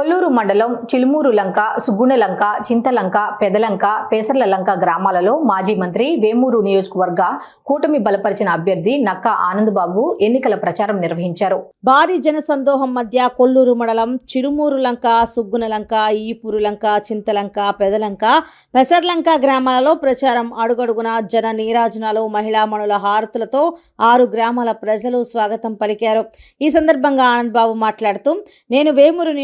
కొల్లూరు మండలం చిలుమూరు లంక సుగ్గుణలంక చింతలంక పెదలంక పేసర్ల లంక గ్రామాలలో మాజీ మంత్రి వేమూరు నియోజకవర్గ కూటమి బలపరిచిన అభ్యర్థి నక్కా ఆనందబాబు ఎన్నికల ప్రచారం నిర్వహించారు. భారీ జనసందోహం మధ్య కొల్లూరు మండలం చిరుమూరు లంక సుగ్గునలంక ఈపూరు లంక చింతలంక పెదలంక పెసర్లంక గ్రామాలలో ప్రచారం అడుగడుగున జన నీరాజనాలు మహిళామణుల హారతులతో ఆరు గ్రామాల ప్రజలు స్వాగతం పలికారు. ఈ సందర్భంగా ఆనందబాబు మాట్లాడుతూ నేను వేమూరు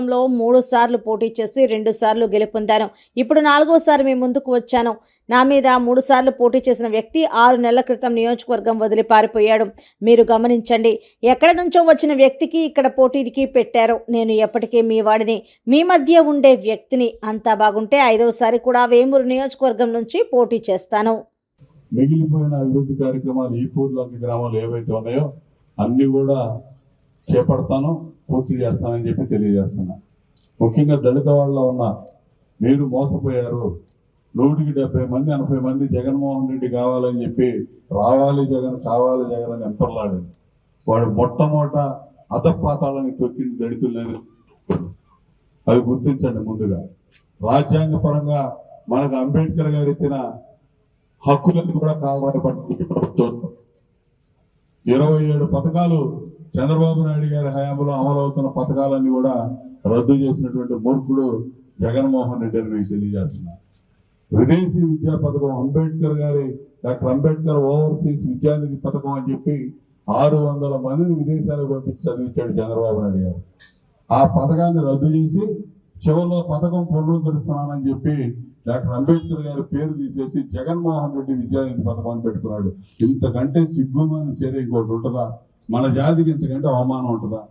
నియోజకవర్గంలో మూడు సార్లు పోటీ చేసి రెండు సార్లు గెలుపొందాను. ఇప్పుడు నాలుగోసారి మీ ముందుకు వచ్చాను. నా మీద మూడు సార్లు పోటీ చేసిన వ్యక్తి ఆరు నెలల క్రితం నియోజకవర్గం వదిలి పారిపోయాడు. మీరు గమనించండి ఎక్కడ నుంచో వచ్చిన వ్యక్తికి ఇక్కడ పోటీకి పెట్టారు. నేను ఎప్పటికీ మీ వాడిని మీ మధ్య ఉండే వ్యక్తిని అంతా బాగుంటే ఐదవసారి కూడా వేమూరు నియోజకవర్గం నుంచి పోటీ చేస్తాను. మిగిలిపోయిన అభివృద్ధి కార్యక్రమాలు ఈ పూర్లోకి గ్రామాలు ఏవైతే ఉన్నాయో అన్నీ కూడా చేపడతాను. పూర్తి చేస్తానని చెప్పి తెలియజేస్తున్నా. ముఖ్యంగా దళిత వాళ్ళలో ఉన్న మీరు మోసపోయారు. నూటికి డెబ్బై మంది ఎనభై మంది జగన్మోహన్ రెడ్డి కావాలని చెప్పి రావాలి జగన్ కావాలి జగన్ అని ఎంపర్లాడింది వాడు మొట్టమొదట అధపాతాలని తొక్కింది దళితులని అవి గుర్తించండి ముందుగా. రాజ్యాంగ పరంగా మనకు అంబేద్కర్ గారు ఇచ్చిన హక్కులను కూడా కాలరాయి ప్రభుత్వం ఇరవై ఏడు పథకాలు చంద్రబాబు నాయుడు గారి హయాంలో అమలవుతున్న పథకాలన్నీ కూడా రద్దు చేసినటువంటి మూర్ఖుడు జగన్మోహన్ రెడ్డి అని మీకు తెలియజేస్తున్నారు విదేశీ విద్యా పథకం అంబేద్కర్ గారి డాక్టర్ అంబేద్కర్ ఓవర్సీస్ విద్యానిధి పథకం అని చెప్పి ఆరు వందల మందిని విదేశాలకు పంపించి చదివించాడు చంద్రబాబు నాయుడు గారు. ఆ పథకాన్ని రద్దు చేసి చివరిలో పథకం పునరుద్ధరిస్తున్నానని చెప్పి డాక్టర్ అంబేద్కర్ గారి పేరు తీసేసి జగన్మోహన్ రెడ్డి విద్యానిధి పథకం అని పెట్టుకున్నాడు. ఇంతకంటే సిగ్గుమైన చర్య ఇంకోటి ఉంటుందా? మన జాతికి ఇంతకంటే అవమానం ఉంటుందా?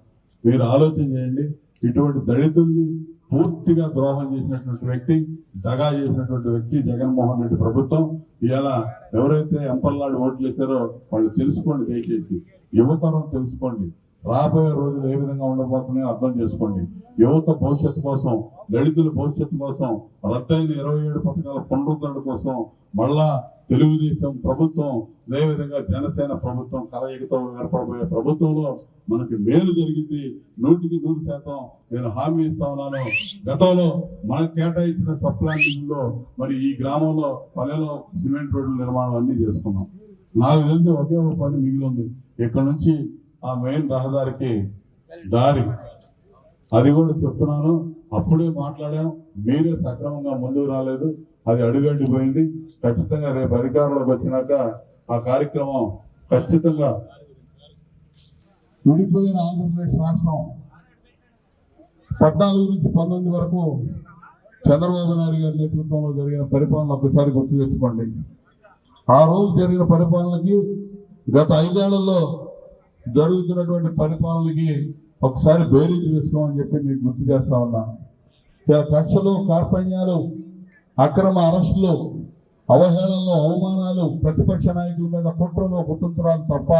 మీరు ఆలోచన చేయండి. ఇటువంటి దళితుల్ని పూర్తిగా ద్రోహం చేసినటువంటి వ్యక్తి దగా చేసినటువంటి వ్యక్తి జగన్మోహన్ రెడ్డి ప్రభుత్వం. ఇలా ఎవరైతే ఎంపల్లాడు ఓట్లు ఇచ్చారో వాళ్ళు తెలుసుకోండి దయచేసి. యువతరం తెలుసుకోండి. రాబోయే రోజులు ఏ విధంగా ఉండబోతున్నాయో అర్థం చేసుకోండి. యువత భవిష్యత్తు కోసం దళితుల భవిష్యత్తు కోసం రద్దయిన ఇరవై ఏడు పథకాల పునరుద్ధరణ కోసం మళ్ళా తెలుగుదేశం ప్రభుత్వం అదేవిధంగా జనసేన ప్రభుత్వం కలయికతో ఏర్పడబోయే ప్రభుత్వంలో మనకి మేలు జరిగింది. నూటికి నూరు శాతం నేను హామీ ఇస్తా ఉన్నాను. గతంలో మనకు కేటాయించిన సప్లాంటింగ్లో మరి ఈ గ్రామంలో పల్లెలో సిమెంట్ రోడ్ల నిర్మాణం అన్నీ చేసుకున్నాం. నాకు తెలిసి ఒకే ఒక పని మిగిలి ఉంది. ఇక్కడ నుంచి ఆ మెయిన్ రహదారికి దారి. అది కూడా చెప్తున్నాను. అప్పుడే మాట్లాడాం. మీరే సక్రమంగా ముందుకు రాలేదు. అది అడుగంటిపోయింది ఖచ్చితంగా రేపు అధికారంలోకి వచ్చినాక ఆ కార్యక్రమం ఖచ్చితంగా విడిపోయిన ఆంధ్రప్రదేశ్ రాష్ట్రం పద్నాలుగు నుంచి పంతొమ్మిది వరకు చంద్రబాబు నాయుడు గారి నేతృత్వంలో జరిగిన పరిపాలన ఒకసారి గుర్తు తెచ్చుకోండి. ఆ రోజు జరిగిన పరిపాలనకి గత ఐదేళ్ళలో జరుగుతున్నటువంటి పరిపాలనకి ఒకసారి బేరీజ్ వేసుకోమని చెప్పి మీకు గుర్తు చేస్తా ఉన్నా. ఇలా కక్షలు కార్పణ్యాలు అక్రమ అరెస్టులు అవహేళనలు అవమానాలు ప్రతిపక్ష నాయకుల మీద కుట్రలు కుతంత్రాలు తప్ప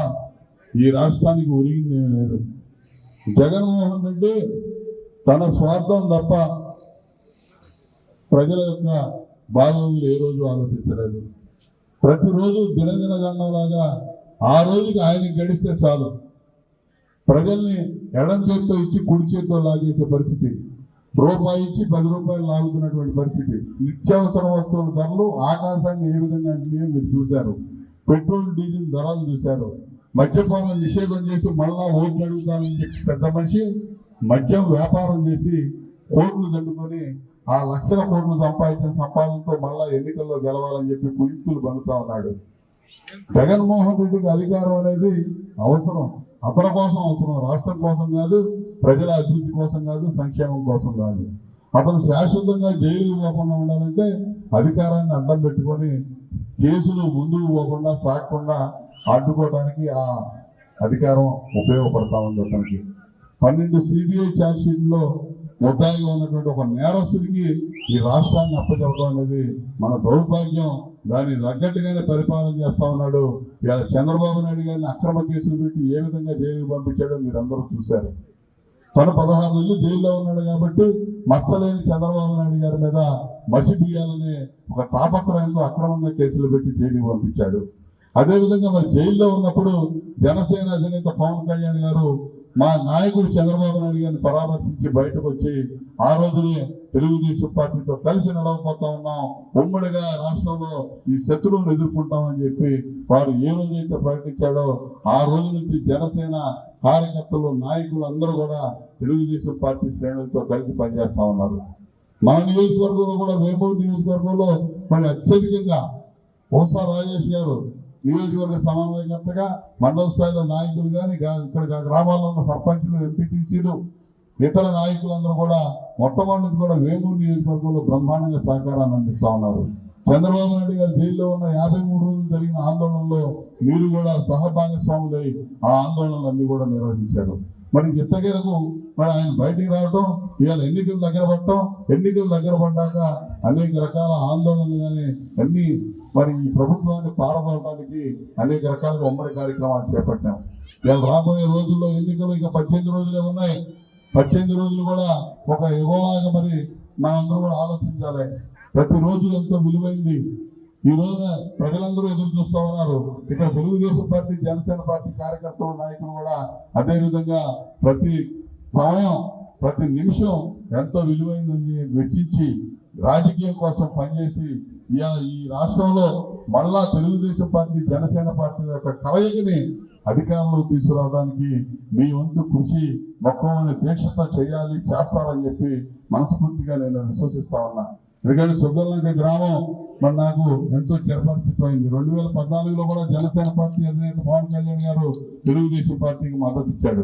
ఈ రాష్ట్రానికి ఒరిగింది లేదు. జగన్మోహన్ రెడ్డి తన స్వార్థం తప్ప ప్రజల యొక్క బాగోగులు ఏ రోజు ఆలోచించలేదు. ప్రతిరోజు దినదిన గండంలాగా ఆ రోజుకి ఆయన గడిస్తే చాలు. ప్రజల్ని ఎడం చేత్తో ఇచ్చి కుడి చేత్తో లాగేసే పరిస్థితి. రూపాయి ఇచ్చి పది రూపాయలు లాగుతున్నటువంటి పరిస్థితి. నిత్యావసర వస్తువుల ధరలు ఆకాశాన్ని ఏ విధంగా అంటున్నాయో మీరు చూశారు. పెట్రోల్ డీజిల్ ధరలు చూశారు. మద్యపానం నిషేధం చేసి మళ్ళా ఓట్లు అడుగుతానని చెప్పి పెద్ద మనిషి మద్యం వ్యాపారం చేసి కోట్లు దండుకొని ఆ లక్షల కోట్లు సంపాదించిన సంపాదనతో మళ్ళా ఎన్నికల్లో గెలవాలని చెప్పి కుయుక్తులు పలుకుతా ఉన్నాడు. జగన్మోహన్ రెడ్డికి అధికారం అనేది అవసరం. అతని కోసం అవసరం. రాష్ట్రం కోసం కాదు ప్రజల అభివృద్ధి కోసం కాదు సంక్షేమం కోసం కాదు. అతను శాశ్వతంగా జైలుకి పోకుండా ఉండాలంటే అధికారాన్ని అడ్డం పెట్టుకొని కేసులు ముందుకు పోకుండా సాగకుండా అడ్డుకోవడానికి ఆ అధికారం ఉపయోగపడతా ఉంది అతనికి. పన్నెండు సిబిఐ ఛార్జ్షీట్లో ముద్దాయిగా ఉన్నటువంటి ఒక నేరస్తుడికి ఈ రాష్ట్రాన్ని అప్పచెప్పడం అనేది మన దౌర్భాగ్యం. దాన్ని తగ్గట్టుగానే పరిపాలన చేస్తా ఉన్నాడు. ఇలా చంద్రబాబు నాయుడు గారిని అక్రమ కేసులు పెట్టి ఏ విధంగా జైలుకు పంపించాడో మీరు చూశారు. తను పదహారు నెలలు జైల్లో ఉన్నాడు కాబట్టి మచ్చలేని చంద్రబాబు నాయుడు గారి మీద మసి బియ్యాలనే ఒక తాపత్రయంతో అక్రమంగా కేసులు పెట్టి జైలుకి పంపించాడు. అదేవిధంగా మరి జైల్లో ఉన్నప్పుడు జనసేన అధినేత పవన్ కళ్యాణ్ గారు మా నాయకుడు చంద్రబాబు నాయుడు గారిని పరామర్శించి బయటకు వచ్చి ఆ రోజునే తెలుగుదేశం పార్టీతో కలిసి నడవపోతా ఉన్నాం. ఉమ్మడిగా రాష్ట్రంలో ఈ శత్రువును ఎదుర్కొంటామని చెప్పి వారు ఏ రోజైతే ప్రకటించాడో ఆ రోజు నుంచి జనసేన కార్యకర్తలు నాయకులు అందరూ కూడా తెలుగుదేశం పార్టీ శ్రేణులతో కలిసి పనిచేస్తా ఉన్నారు. మన నియోజకవర్గంలో కూడా వేమూరు నియోజకవర్గంలో మరి అత్యధికంగా ఓసా రాజేష్ గారు నియోజకవర్గ సమన్వయకర్తగా మండల స్థాయిలో నాయకులు కానీ ఇక్కడ గ్రామాల్లో ఉన్న సర్పంచులు ఎంపీటీసీలు ఇతర నాయకులందరూ కూడా మొట్టమొదటి కూడా వేమూరు నియోజకవర్గంలో బ్రహ్మాండంగా సహకారాన్ని అందిస్తూ ఉన్నారు. చంద్రబాబు నాయుడు గారు జైల్లో ఉన్న యాభై మూడు రోజులు జరిగిన ఆందోళనలో మీరు కూడా సహభాగస్వాములై ఆ ఆందోళనలన్నీ కూడా నిర్వహించారు. మరి ఎట్టగేరకు మరి ఆయన బయటికి రావటం ఇవాళ ఎన్నికలు దగ్గర పడటం ఎన్నికలు దగ్గర పడ్డాక అనేక రకాల ఆందోళనలు కానీ అన్ని మరి ఈ ప్రభుత్వాన్ని పారదోలడానికి అనేక రకాలుగా ఉమ్మడి కార్యక్రమాలు చేపట్టాం. ఇవాళ రాబోయే రోజుల్లో ఎన్నికలు ఇక పద్దెనిమిది రోజులే ఉన్నాయి. పద్దెనిమిది రోజులు కూడా ఒక యువలాగా మరి మనందరూ కూడా ఆలోచించాలి. ప్రతిరోజు ఎంతో విలువైంది. ఈ రోజున ప్రజలందరూ ఎదురు చూస్తూ ఉన్నారు. ఇక్కడ తెలుగుదేశం పార్టీ జనసేన పార్టీ కార్యకర్తలు నాయకులు కూడా అదేవిధంగా ప్రతి సమయం ప్రతి నిమిషం ఎంతో విలువైందని వెచ్చించి రాజకీయం కోసం పనిచేసి ఇవాళ ఈ రాష్ట్రంలో మళ్ళా తెలుగుదేశం పార్టీ జనసేన పార్టీ యొక్క కలయికని అధికారంలో తీసుకురావడానికి మీ వంతు కృషి మొక్కమని దీక్షతో చేయాలి చేస్తారని చెప్పి మనస్ఫూర్తిగా నేను విశ్వసిస్తా ఉన్నా. ఎందుకంటే సుగ్గలంక గ్రామం మరి నాకు ఎంతో చిరపరిచిపోయింది రెండు వేల పద్నాలుగులో కూడా జనసేన పార్టీ అధినేత పవన్ కళ్యాణ్ గారు తెలుగుదేశం పార్టీకి మద్దతు ఇచ్చాడు.